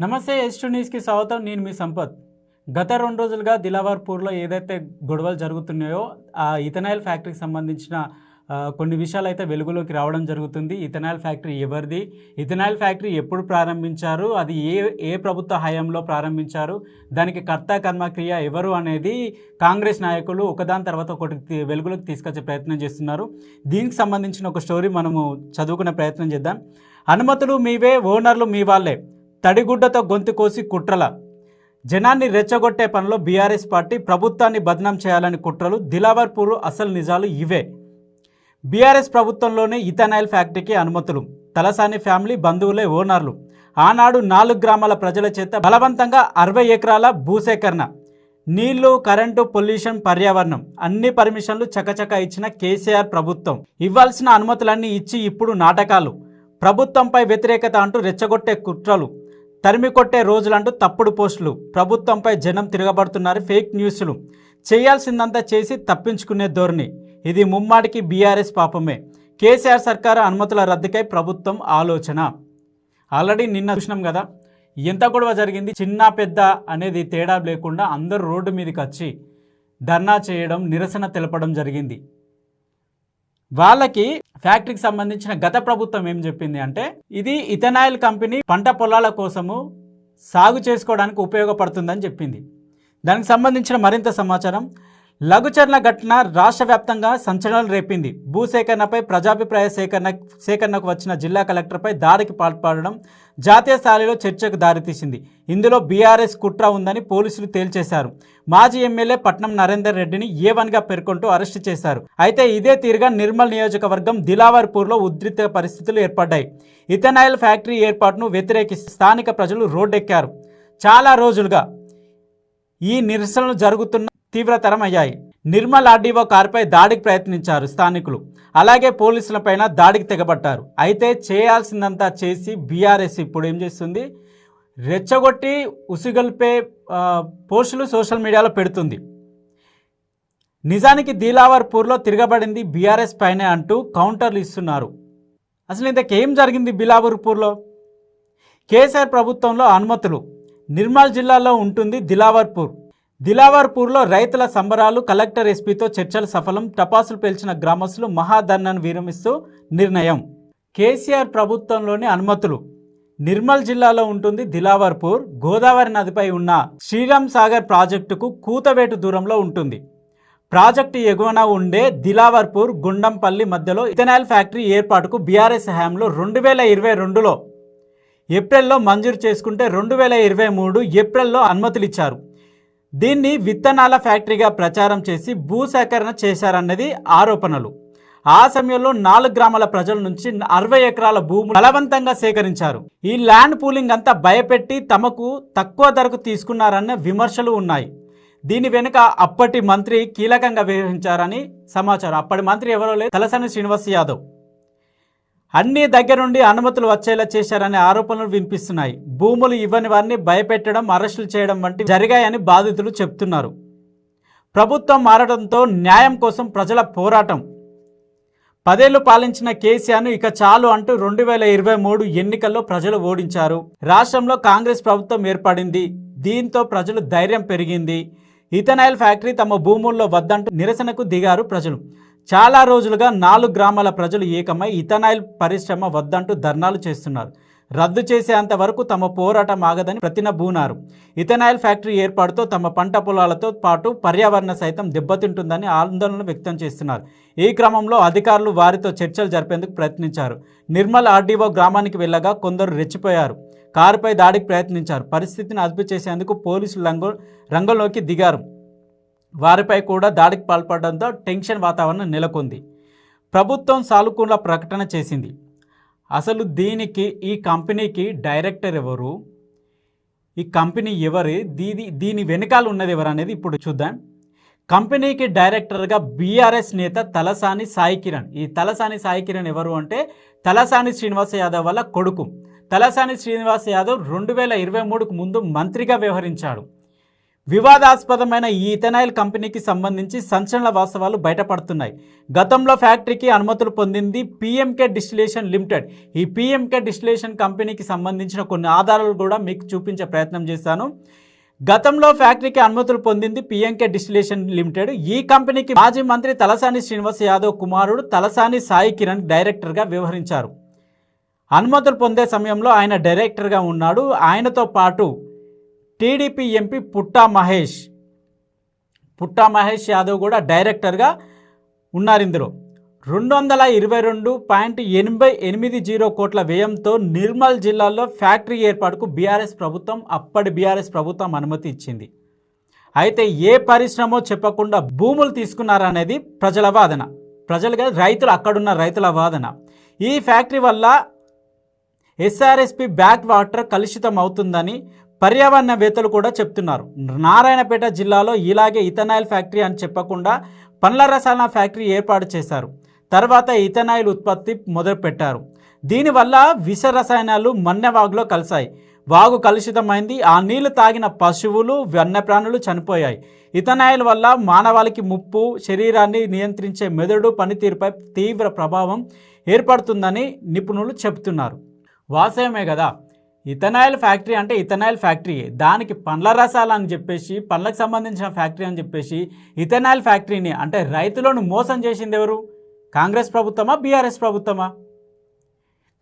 నమస్తే yes to న్యూస్కి స్వాగతం. నేను మీ సంపత్. గత రెండు రోజులుగా దిలావర్పూర్లో ఏదైతే గొడవలు జరుగుతున్నాయో ఆ ఇథనాయిల్ ఫ్యాక్టరీకి సంబంధించిన కొన్ని విషయాలు అయితే వెలుగులోకి రావడం జరుగుతుంది. ఇథనాయిల్ ఫ్యాక్టరీ ఎవరిది? ఇథనాయిల్ ఫ్యాక్టరీ ఎప్పుడు ప్రారంభించారు? అది ఏ ఏ ప్రభుత్వ హయాంలో ప్రారంభించారు? దానికి కర్త కర్మక్రియ ఎవరు అనేది కాంగ్రెస్ నాయకులు ఒకదాని తర్వాత ఒకటి వెలుగులోకి తీసుకొచ్చే ప్రయత్నం చేస్తున్నారు. దీనికి సంబంధించిన ఒక స్టోరీ మనము చదువుకునే ప్రయత్నం చేద్దాం. అనుమతులు మీవే ఓనర్లు మీ వాళ్ళే. తడిగుడ్డతో గొంతు కోసి కుట్రల. జనాన్ని రెచ్చగొట్టే పనిలో బీఆర్ఎస్ పార్టీ ప్రభుత్వాన్ని బదనాం చేయాలని కుట్రలు. దిలావర్పూర్ అసలు నిజాలు ఇవే. బీఆర్ఎస్ ప్రభుత్వంలోనే ఇథనాయిల్ ఫ్యాక్టరీకి అనుమతులు. తలసాని ఫ్యామిలీ బంధువులే ఓనర్లు. ఆనాడు నాలుగు గ్రామాల ప్రజల చేత బలవంతంగా అరవై ఎకరాల భూసేకరణ. నీళ్ళు కరెంటు పొల్యూషన్ పర్యావరణం అన్ని పర్మిషన్లు చకచక ఇచ్చిన కేసీఆర్ ప్రభుత్వం. ఇవ్వాల్సిన అనుమతులన్నీ ఇచ్చి ఇప్పుడు నాటకాలు. ప్రభుత్వంపై వ్యతిరేకత అంటూ రెచ్చగొట్టే కుట్రలు. తరిమి కొట్టే రోజులంటూ తప్పుడు పోస్టులు. ప్రభుత్వంపై జనం తిరగబడుతున్నారు ఫేక్ న్యూస్లు. చేయాల్సిందంతా చేసి తప్పించుకునే ధోరణి. ఇది ముమ్మాడికి బీఆర్ఎస్ పాపమే. కేసీఆర్ సర్కారు అనుమతుల రద్దుకై ప్రభుత్వం ఆలోచన. ఆల్రెడీ నిన్న చూసినాం కదా ఎంత గొడవ జరిగింది చిన్న పెద్ద అనేది తేడా లేకుండా అందరూ రోడ్డు మీదకి వచ్చి ధర్నా చేయడం నిరసన తెలపడం జరిగింది. వాళ్ళకి ఫ్యాక్టరీకి సంబంధించిన గత ప్రభుత్వం ఏం చెప్పింది అంటే ఇది ఇథనాయిల్ కంపెనీ పంట పొలాల కోసము సాగు చేసుకోవడానికి ఉపయోగపడుతుందని చెప్పింది. దానికి సంబంధించిన మరింత సమాచారం లఘుచర్ల ఘటన రాష్ట్ర వ్యాప్తంగా సంచలనం రేపింది. భూసేకరణపై ప్రజాభిప్రాయ సేకరణ సేకరణకు వచ్చిన జిల్లా కలెక్టర్పై దాడికి పాల్పడడం జాతీయ స్థాయిలో చర్చకు దారితీసింది. ఇందులో బీఆర్ఎస్ కుట్ర ఉందని పోలీసులు తేల్చేశారు. మాజీ ఎమ్మెల్యే పట్నం నరేందర్ రెడ్డిని ఏ వన్గా పేర్కొంటూ అరెస్టు చేశారు. అయితే ఇదే తీరుగా నిర్మల్ నియోజకవర్గం దిలావర్పూర్లో ఉద్రిక్త పరిస్థితులు ఏర్పడ్డాయి. ఇథనాయిల్ ఫ్యాక్టరీ ఏర్పాటును వ్యతిరేకిస్తూ స్థానిక ప్రజలు రోడ్డెక్కారు. చాలా రోజులుగా ఈ నిరసనలు జరుగుతున్న తీవ్రతరం అయ్యాయి. నిర్మల్ ఆర్డీఓ కారుపై దాడికి ప్రయత్నించారు స్థానికులు. అలాగే పోలీసులపైన దాడికి తెగబట్టారు అయితే చేయాల్సిందంతా చేసి బీఆర్ఎస్ ఇప్పుడు ఏం చేస్తుంది? రెచ్చగొట్టి ఉసిగొల్పే పోస్టులు సోషల్ మీడియాలో పెడుతుంది. నిజానికి దీలావర్పూర్లో తిరగబడింది బీఆర్ఎస్ పైనే అంటూ కౌంటర్లు ఇస్తున్నారు. అసలు ఇంతకేం జరిగింది బిలావర్పూర్లో? కేసీఆర్ ప్రభుత్వంలో అనుమతులు. నిర్మల్ జిల్లాలో ఉంటుంది దిలావర్పూర్. దిలావర్పూర్లో రైతుల సంబరాలు కలెక్టర్ ఎస్పీతో చర్చలు సఫలం టపాసులు పేల్చిన గ్రామస్తులు మహాధర్నాను విరమిస్తూ నిర్ణయం. కేసీఆర్ ప్రభుత్వంలోని అనుమతులు. నిర్మల్ జిల్లాలో ఉంటుంది దిలావర్పూర్ గోదావరి నదిపై ఉన్న శ్రీరామ్ సాగర్ ప్రాజెక్టుకు కూతవేటు దూరంలో ఉంటుంది. ప్రాజెక్టు ఎగువన ఉండే దిలావర్పూర్ గుండంపల్లి మధ్యలో ఇథనాల్ ఫ్యాక్టరీ ఏర్పాటుకు బీఆర్ఎస్ హయాంలో రెండు వేల ఇరవై రెండులో. ఏప్రిల్లో మంజూరు చేసుకుంటే రెండు వేల ఇరవై మూడు ఏప్రిల్లో అనుమతులు ఇచ్చారు దీన్ని విత్తనాల ఫ్యాక్టరీగా ప్రచారం చేసి భూసేకరణ చేశారన్నది ఆరోపణలు. ఆ సమయంలో నాలుగు గ్రామాల ప్రజల నుంచి అరవై ఎకరాల భూములు బలవంతంగా సేకరించారు. ఈ ల్యాండ్ పూలింగ్ అంతా భయపెట్టి తమకు తక్కువ ధరకు తీసుకున్నారన్న విమర్శలు ఉన్నాయి. దీని వెనుక అప్పటి మంత్రి కీలకంగా వ్యవహరించారని సమాచారం. అప్పటి మంత్రి ఎవరో లేదు తలసాని శ్రీనివాస్ యాదవ్. అన్ని దగ్గరుండి అనుమతులు వచ్చేలా చేశారనే ఆరోపణలు వినిపిస్తున్నాయి. భూములు ఇవ్వని వారిని భయపెట్టడం అరెస్టులు చేయడం వంటి జరిగాయని బాధితులు చెప్తున్నారు. ప్రభుత్వం మారడంతో న్యాయం కోసం ప్రజల పోరాటం. పదేళ్ళు పాలించిన కేసీఆర్ను ఇక చాలు అంటూ రెండు వేల ఇరవై మూడు ఎన్నికల్లో ప్రజలు ఓడించారు. రాష్ట్రంలో కాంగ్రెస్ ప్రభుత్వం ఏర్పడింది. దీంతో ప్రజలు ధైర్యం పెరిగింది. ఇథనాయిల్ ఫ్యాక్టరీ తమ భూముల్లో వద్దంటూ నిరసనకు దిగారు ప్రజలు. చాలా రోజులుగా నాలుగు గ్రామాల ప్రజలు ఏకమై ఇథనాయిల్ పరిశ్రమ వద్దంటూ ధర్నాలు చేస్తున్నారు. రద్దు చేసేంత వరకు తమ పోరాటం ఆగదని ప్రతినబూనారు ఇథనాయిల్ ఫ్యాక్టరీ ఏర్పాటుతో తమ పంట పొలాలతో పాటు పర్యావరణ సైతం దెబ్బతింటుందని ఆందోళన వ్యక్తం చేస్తున్నారు. ఈ క్రమంలో అధికారులు వారితో చర్చలు జరిపేందుకు ప్రయత్నించారు. నిర్మల్ ఆర్డీఓ గ్రామానికి వెళ్ళగా కొందరు రెచ్చిపోయారు. కారుపై దాడికి ప్రయత్నించారు. పరిస్థితిని అదుపు చేసేందుకు పోలీసులు రంగు రంగంలోకి దిగారు. వారిపై కూడా దాడికి పాల్పడడంతో టెన్షన్ వాతావరణం నెలకొంది. ప్రభుత్వం సానుకూల ప్రకటన చేసింది. అసలు దీనికి ఈ కంపెనీకి డైరెక్టర్ ఎవరు? ఈ కంపెనీ ఎవరు? దీని దీని వెనకాల ఉన్నది ఎవరు అనేది ఇప్పుడు చూద్దాం. కంపెనీకి డైరెక్టర్గా బీఆర్ఎస్ నేత తలసాని సాయి కిరణ్ ఈ తలసాని సాయి కిరణ్ ఎవరు అంటే తలసాని శ్రీనివాస యాదవ్ వల్ల కొడుకు. తలసాని శ్రీనివాస యాదవ్ రెండు వేల ఇరవై మూడుకు ముందు మంత్రిగా వ్యవహరించాడు. వివాదాస్పదమైన ఈ ఇథనాయిల్ కంపెనీకి సంబంధించి సంచలన వాస్తవాలు బయటపడుతున్నాయి. గతంలో ఫ్యాక్టరీకి అనుమతులు పొందింది పిఎంకే డిస్టిలేషన్ లిమిటెడ్. ఈ పిఎంకే డిస్టిలేషన్ కంపెనీకి సంబంధించిన కొన్ని ఆధారాలు కూడా మీకు చూపించే ప్రయత్నం చేశాను. గతంలో ఫ్యాక్టరీకి అనుమతులు పొందింది పిఎంకే డిస్టిలేషన్ లిమిటెడ్. ఈ కంపెనీకి మాజీ మంత్రి తలసాని శ్రీనివాస్ యాదవ్ కుమారుడు తలసాని సాయి కిరణ్ డైరెక్టర్గా వ్యవహరించారు. అనుమతులు పొందే సమయంలో ఆయన డైరెక్టర్గా ఉన్నాడు. ఆయనతో పాటు టీడీపీ ఎంపీ పుట్టా మహేష్. పుట్టా మహేష్ యాదవ్ కూడా డైరెక్టర్గా ఉన్నారు ఇందులో. రెండు వందల ఇరవై రెండు పాయింట్ ఎనభై ఎనిమిది జీరో కోట్ల వ్యయంతో నిర్మల్ జిల్లాలో ఫ్యాక్టరీ ఏర్పాటుకు బీఆర్ఎస్ ప్రభుత్వం అప్పటి బీఆర్ఎస్ ప్రభుత్వం అనుమతి ఇచ్చింది. అయితే ఏ పరిశ్రమో చెప్పకుండా భూములు తీసుకున్నారనేది ప్రజల వాదన. ప్రజలుగా రైతులు అక్కడున్న రైతుల వాదన. ఈ ఫ్యాక్టరీ వల్ల ఎస్ఆర్ఎస్పి బ్యాక్ వాటర్ కలుషితం అవుతుందని పర్యావరణవేత్తలు కూడా చెప్తున్నారు. నారాయణపేట జిల్లాలో ఇలాగే ఇథనాయిల్ ఫ్యాక్టరీ అని చెప్పకుండా పండ్ల రసాయన ఫ్యాక్టరీ ఏర్పాటు చేశారు. తర్వాత ఇథనాయిల్ ఉత్పత్తి మొదలుపెట్టారు. దీనివల్ల విష రసాయనాలు మన్నెవాగులో కలిశాయి. వాగు కలుషితమైంది. ఆ నీళ్ళు తాగిన పశువులు వన్యప్రాణులు చనిపోయాయి. ఇథనాయిల్ వల్ల మానవాళికి ముప్పు శరీరాన్ని నియంత్రించే మెదడు పనితీరుపై తీవ్ర ప్రభావం ఏర్పడుతుందని నిపుణులు చెబుతున్నారు. వాస్తవమే కదా? ఇథనాయిల్ ఫ్యాక్టరీ అంటే ఇథనాయిల్ ఫ్యాక్టరీ. దానికి పండ్ల రసాలు అని చెప్పేసి పండ్లకు సంబంధించిన ఫ్యాక్టరీ అని చెప్పేసి ఇథనాయిల్ ఫ్యాక్టరీని అంటే రైతులను మోసం చేసింది ఎవరు? కాంగ్రెస్ ప్రభుత్వమా బీఆర్ఎస్ ప్రభుత్వమా?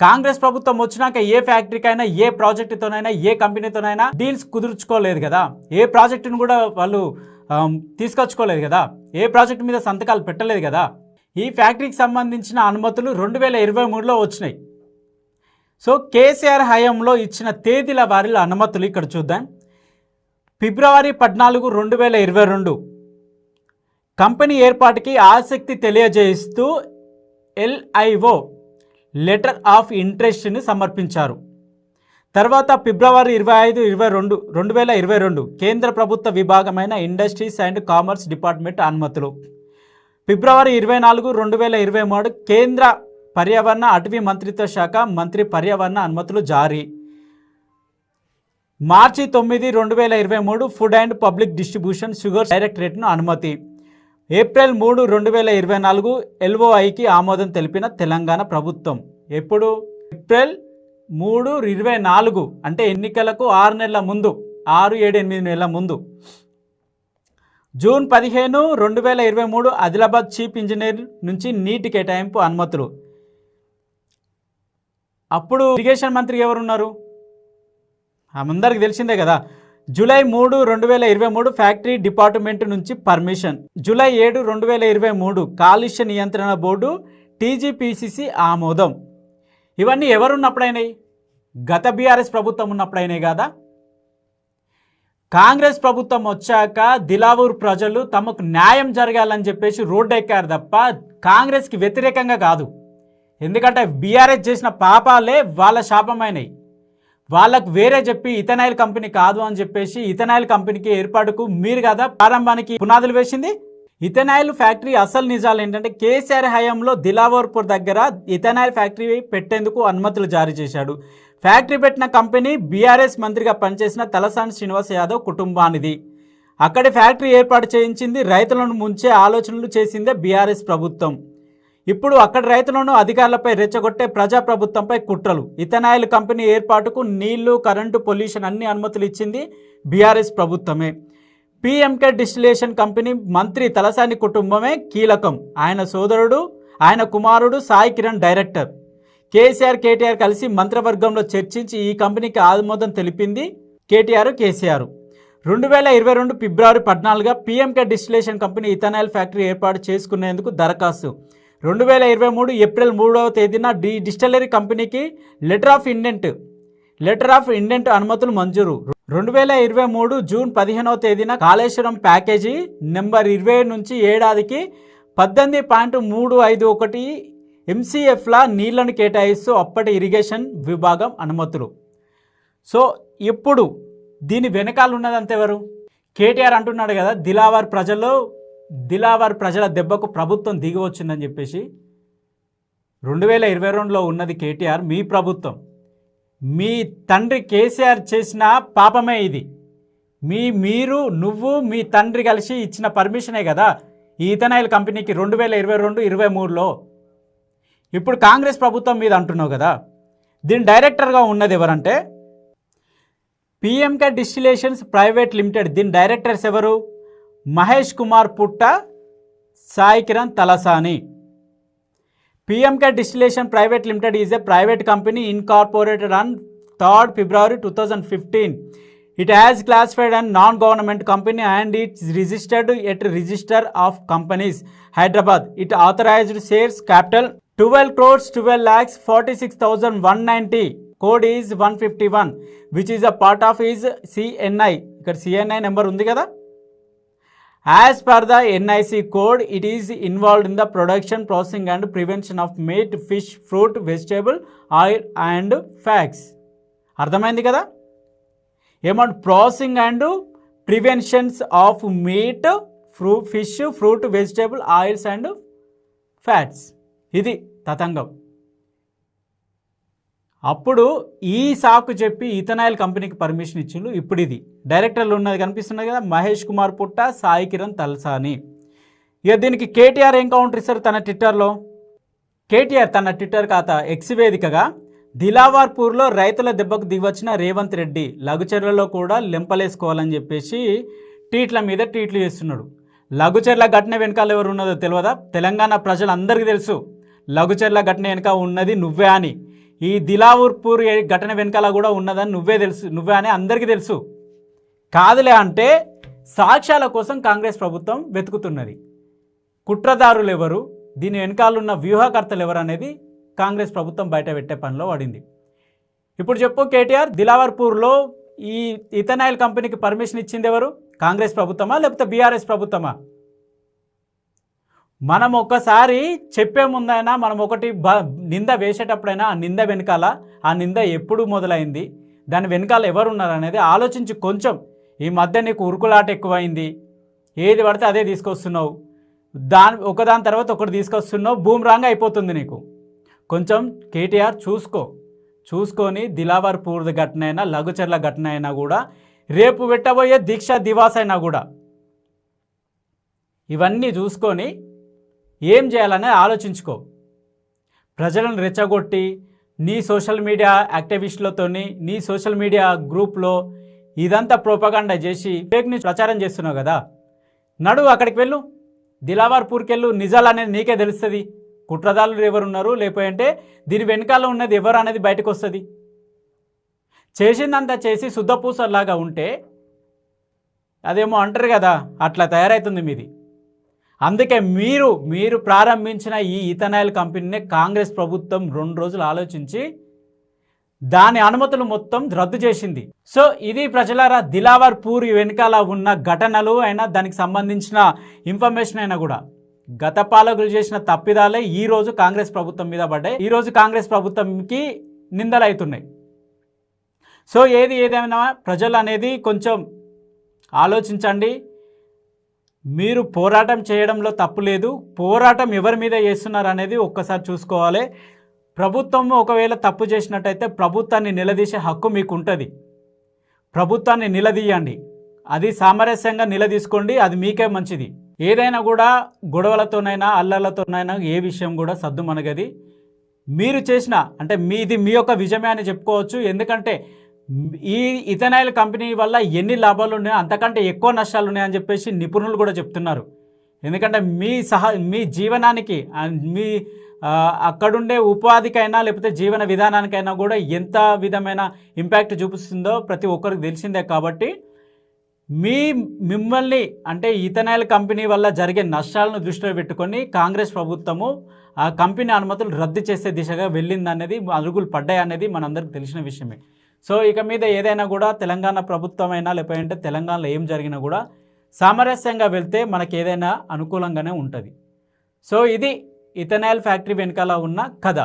కాంగ్రెస్ ప్రభుత్వం వచ్చినాక ఏ ఫ్యాక్టరీకైనా ఏ ప్రాజెక్టుతోనైనా ఏ కంపెనీతోనైనా డీల్స్ కుదుర్చుకోలేదు కదా? ఏ ప్రాజెక్టును కూడా వాళ్ళు తీసుకొచ్చుకోలేదు కదా? ఏ ప్రాజెక్టు మీద సంతకాలు పెట్టలేదు కదా? ఈ ఫ్యాక్టరీకి సంబంధించిన అనుమతులు రెండు వేల ఇరవై మూడులో వచ్చినాయి. సో కేసీఆర్ హయాంలో ఇచ్చిన తేదీల వారిలో అనుమతులు ఇక్కడ చూద్దాం. ఫిబ్రవరి పద్నాలుగు రెండు వేల ఇరవై రెండు. కంపెనీ ఏర్పాటుకి ఆసక్తి తెలియజేస్తూ ఎల్ఐఓ లెటర్ ఆఫ్ ఇంట్రెస్ట్ని సమర్పించారు. తర్వాత ఫిబ్రవరి ఇరవై ఐదు ఇరవై రెండు రెండు వేల ఇరవై రెండు కేంద్ర ప్రభుత్వ విభాగమైన ఇండస్ట్రీస్ అండ్ కామర్స్ డిపార్ట్మెంట్ అనుమతులు. ఫిబ్రవరి ఇరవై నాలుగు రెండు వేల ఇరవై మూడు కేంద్ర పర్యావరణ అటవీ మంత్రిత్వ శాఖ మంత్రి పర్యావరణ అనుమతులు జారీ. మార్చి తొమ్మిది రెండు వేల ఇరవై మూడు food and public distribution sugar డైరెక్టరేట్ను అనుమతి. ఏప్రిల్ మూడు రెండు వేల ఇరవై నాలుగు ఎల్ఓఐకి ఆమోదం తెలిపిన తెలంగాణ ప్రభుత్వం. ఎప్పుడు? ఏప్రిల్ మూడు ఇరవై నాలుగు అంటే ఎన్నికలకు ఆరు నెలల ముందు ఆరు ఏడు ఎనిమిది నెలల ముందు. జూన్ పదిహేను రెండు వేల ఇరవై మూడు ఆదిలాబాద్ చీఫ్ ఇంజనీర్ నుంచి నీటి కేటాయింపు అనుమతులు. అప్పుడు ఇరిగేషన్ మంత్రి ఎవరున్నారు? అందరికి తెలిసిందే కదా. జూలై మూడు రెండు వేల ఇరవై మూడు ఫ్యాక్టరీ డిపార్ట్మెంట్ నుంచి పర్మిషన్. జూలై ఏడు రెండు వేల ఇరవై మూడు కాలుష్య నియంత్రణ బోర్డు టీజీపీసీసీ ఆమోదం. ఇవన్నీ ఎవరున్నప్పుడైనాయి? గత బీఆర్ఎస్ ప్రభుత్వం ఉన్నప్పుడైనాయి కదా? కాంగ్రెస్ ప్రభుత్వం వచ్చాక దిలావూర్ ప్రజలు తమకు న్యాయం జరగాలని చెప్పేసి రోడ్డు ఎక్కారు తప్ప కాంగ్రెస్కి వ్యతిరేకంగా కాదు. ఎందుకంటే బీఆర్ఎస్ చేసిన పాపాలే వాళ్ళ శాపమైనవి వాళ్ళకు వేరే చెప్పి ఇథనాయిల్ కంపెనీ కాదు అని చెప్పేసి ఇథనాయిల్ కంపెనీకి ఏర్పాటుకు మీరు కదా ప్రారంభానికి పునాదులు వేసింది? ఇథనాయిల్ ఫ్యాక్టరీ అసలు నిజాలు ఏంటంటే కేసీఆర్ హయాంలో దిలావర్పూర్ దగ్గర ఇథనాయిల్ ఫ్యాక్టరీ పెట్టేందుకు అనుమతులు జారీ చేశాడు. ఫ్యాక్టరీ పెట్టిన కంపెనీ బీఆర్ఎస్ మంత్రిగా పనిచేసిన తలసాని శ్రీనివాస్ యాదవ్ కుటుంబానిది. అక్కడి ఫ్యాక్టరీ ఏర్పాటు చేయించింది రైతులను ముంచే ఆలోచనలు చేసిందే బీఆర్ఎస్ ప్రభుత్వం. ఇప్పుడు అక్కడి రైతులను అధికారులపై రెచ్చగొట్టే ప్రజాప్రభుత్వంపై కుట్రలు. ఇథనాయిల్ కంపెనీ ఏర్పాటుకు నీళ్ళు కరెంటు పొల్యూషన్ అన్ని అనుమతులు ఇచ్చింది బీఆర్ఎస్ ప్రభుత్వమే. పిఎంకే డిస్టిలేషన్ కంపెనీ మంత్రి తలసాని కుటుంబమే కీలకం. ఆయన సోదరుడు ఆయన కుమారుడు Sai Kiran director. KCR KTR కలిసి మంత్రివర్గంలో చర్చించి ఈ కంపెనీకి ఆమోదం తెలిపింది కేటీఆర్ కేసీఆర్. రెండు వేల ఇరవై రెండు ఫిబ్రవరి పద్నాలుగుగా PMK distillation company ethanol factory ఏర్పాటు చేసుకునేందుకు దరఖాస్తు. రెండు వేల ఇరవై మూడు ఏప్రిల్ మూడవ తేదీన డి డిస్టిలరీ కంపెనీకి letter of indent letter of indent అనుమతులు మంజూరు. రెండు వేల ఇరవై మూడు జూన్ పదిహేనవ తేదీన కాళేశ్వరం ప్యాకేజీ నెంబర్ ఇరవై నుంచి ఏడాదికి పద్దెనిమిది పాయింట్ మూడు ఐదు ఒకటి ఎంసీఎఫ్ల నీళ్ళను కేటాయిస్తూ అప్పటి ఇరిగేషన్ విభాగం అనుమతులు. సో ఇప్పుడు దీని వెనకాల ఉన్నదంతా ఎవరు? కేటీఆర్ అంటున్నాడు కదా దిలావర్ ప్రజల్లో దిలావర్ ప్రజల దెబ్బకు ప్రభుత్వం దిగి వచ్చిందని చెప్పేసి రెండు వేల ఇరవై రెండులో ఉన్నది కేటీఆర్ మీ ప్రభుత్వం. మీ తండ్రి కేసీఆర్ చేసిన పాపమే ఇది. మీ మీరు నువ్వు మీ తండ్రి కలిసి ఇచ్చిన పర్మిషనే కదా ఈ ఇథనాయిల్ కంపెనీకి రెండు వేల ఇరవై రెండు ఇరవై మూడులో. ఇప్పుడు కాంగ్రెస్ ప్రభుత్వం మీద అంటున్నావు కదా దీని డైరెక్టర్గా ఉన్నది ఎవరంటే పిఎంకే డిస్టిలేషన్స్ ప్రైవేట్ లిమిటెడ్. దీని డైరెక్టర్స్ ఎవరు? Mahesh Kumar Putta Sai Kiran Talasani. PMK distillation private limited is a private company incorporated on third February two thousand fifteen. It has classified and non government company and its registered at register of companies. Hyderabad it authorized shares capital twelve crores twelve lakhs forty six thousand one ninety. Code is one fifty one which is a part of is CNI ఇక్కడ CNI number ఉంది కదా? As per the NIC code it is involved in the production processing and prevention of meat fish fruit vegetable oil and fats అర్థమైంది కదా? ఏమంటే processing and preventions of meat ఫ్రూ fish fruit vegetable oils and fats ఇది తతంగం. అప్పుడు ఈ సాకు చెప్పి ethanoyl కంపెనీకి పర్మిషన్ ఇచ్చిండు. ఇప్పుడు ఇది డైరెక్టర్లు ఉన్నది కనిపిస్తున్నది కదా మహేష్ కుమార్ పుట్ట సాయి కిరణ్ తల్సాని. ఇక దీనికి కేటీఆర్ ఏం కౌంటర్ ఇస్తారు తన ట్విట్టర్లో కేటీఆర్ తన ట్విట్టర్ ఖాతా ఎక్స్ వేదికగా దిలావార్పూర్లో రైతుల దెబ్బకు దిగొచ్చిన రేవంత్ రెడ్డి లఘుచర్లలో కూడా లెంపలేసుకోవాలని చెప్పేసి ట్వీట్ల మీద ట్వీట్లు చేస్తున్నాడు. లఘుచర్ల ఘటన వెనకాల ఎవరు ఉన్నదో తెలియదా తెలంగాణ ప్రజలందరికీ తెలుసు. లఘుచర్ల ఘటన వెనక ఉన్నది నువ్వే అని. ఈ దిలావర్పూర్ ఘటన వెనకాల కూడా ఉన్నదని నువ్వే తెలుసు నువ్వే అని అందరికీ తెలుసు. కాదులే అంటే సాక్ష్యాల కోసం కాంగ్రెస్ ప్రభుత్వం వెతుకుతున్నది. కుట్రదారులు ఎవరు దీని వెనకాలన్న వ్యూహకర్తలు ఎవరు అనేది కాంగ్రెస్ ప్రభుత్వం బయట పెట్టే పనిలో పడింది. ఇప్పుడు చెప్పు కేటీఆర్ దిలావర్పూర్లో ఈ ఇథనాయిల్ కంపెనీకి పర్మిషన్ ఇచ్చింది ఎవరు? కాంగ్రెస్ ప్రభుత్వమా లేకపోతే బీఆర్ఎస్ ప్రభుత్వమా? మనం ఒక్కసారి చెప్పే ముందైనా మనం ఒకటి బ నింద వేసేటప్పుడైనా ఆ నింద వెనకాల ఆ నింద ఎప్పుడు మొదలైంది దాని వెనకాల ఎవరు ఉన్నారు అనేది ఆలోచించి కొంచెం ఈ మధ్య నీకు ఉరుకులాట ఎక్కువైంది ఏది పడితే అదే తీసుకొస్తున్నావు దాని ఒకదాని తర్వాత ఒకటి తీసుకొస్తున్నావు బూమ్రాంగ్ అయిపోతుంది నీకు. కొంచెం కేటీఆర్ చూసుకో చూసుకొని దిలావర్ పూర్ది ఘటన అయినా లఘుచర్ల ఘటన అయినా కూడా రేపు పెట్టబోయే దీక్ష దివాస్ అయినా కూడా ఇవన్నీ చూసుకొని ఏం చేయాలనే ఆలోచించుకో. ప్రజలను రెచ్చగొట్టి నీ సోషల్ మీడియా యాక్టివిస్టులతోని నీ సోషల్ మీడియా గ్రూప్లో ఇదంతా ప్రోపగాండా చేసి ఫేక్ న్యూస్ ప్రచారం చేస్తున్నావు కదా. నడు అక్కడికి వెళ్ళు. దిలావార్పూర్కి వెళ్ళు నిజాలు అనేది నీకే తెలుస్తుంది. కుట్రదారులు ఎవరున్నారు? లేకపోతే దీని వెనకాల ఉన్నది ఎవరు అనేది బయటకు వస్తుంది చేసిందంతా చేసి శుద్ధపూసలాగా ఉంటే అదేమో అంటారు కదా అట్లా తయారవుతుంది మీది. అందుకే మీరు మీరు ప్రారంభించిన ఈ ఇథనాయిల్ కంపెనీని కాంగ్రెస్ ప్రభుత్వం రెండు రోజులు ఆలోచించి దాని అనుమతులు మొత్తం రద్దు చేసింది. సో ఇది ప్రజలారా దిలావర్ పూర్ వెనకాల ఉన్న ఘటనలు అయినా దానికి సంబంధించిన ఇన్ఫర్మేషన్ అయినా కూడా. గత పాలకులు చేసిన తప్పిదాలే ఈ రోజు కాంగ్రెస్ ప్రభుత్వం మీద పడ్డాయి. ఈ రోజు కాంగ్రెస్ ప్రభుత్వంకి నిందలు అవుతున్నాయి సో ఏది ఏదైనా ప్రజలు అనేది కొంచెం ఆలోచించండి. మీరు పోరాటం చేయడంలో తప్పు లేదు. పోరాటం ఎవరి మీద చేస్తున్నారు అనేది ఒక్కసారి చూసుకోవాలి. ప్రభుత్వం ఒకవేళ తప్పు చేసినట్టయితే ప్రభుత్వాన్ని నిలదీసే హక్కు మీకు ఉంటుంది ప్రభుత్వాన్ని నిలదీయండి. అది సామరస్యంగా నిలదీసుకోండి. అది మీకే మంచిది. ఏదైనా కూడా గొడవలతోనైనా అల్లర్లతోనైనా ఏ విషయం కూడా సద్దు మనగది మీరు చేసిన అంటే మీది మీ యొక్క విజయమే అని చెప్పుకోవచ్చు. ఎందుకంటే ఈ ఇథనాయిల్ కంపెనీ వల్ల ఎన్ని లాభాలు ఉన్నాయో అంతకంటే ఎక్కువ నష్టాలు ఉన్నాయని చెప్పేసి నిపుణులు కూడా చెప్తున్నారు. ఎందుకంటే మీ సహ మీ జీవనానికి మీ అక్కడుండే ఉపాధికైనా లేకపోతే జీవన విధానానికైనా కూడా ఎంత విధమైన ఇంపాక్ట్ చూపిస్తుందో ప్రతి ఒక్కరికి తెలిసిందే కాబట్టి మీ మిమ్మల్ని అంటే ఇథనాయిల్ కంపెనీ వల్ల జరిగే నష్టాలను దృష్టిలో పెట్టుకొని కాంగ్రెస్ ప్రభుత్వము ఆ కంపెనీ అనుమతులు రద్దు చేసే దిశగా వెళ్ళిందనేది అరుగులు పడ్డాయి అనేది మనందరికి తెలిసిన విషయమే. సో ఇక మీద ఏదైనా కూడా తెలంగాణ ప్రభుత్వం అయినా లేకపోతే తెలంగాణలో ఏం జరిగినా కూడా సామరస్యంగా వెళ్తే మనకి ఏదైనా అనుకూలంగానే ఉంటుంది. సో ఇది ఇథనాయిల్ ఫ్యాక్టరీ వెనకాల ఉన్న కథ.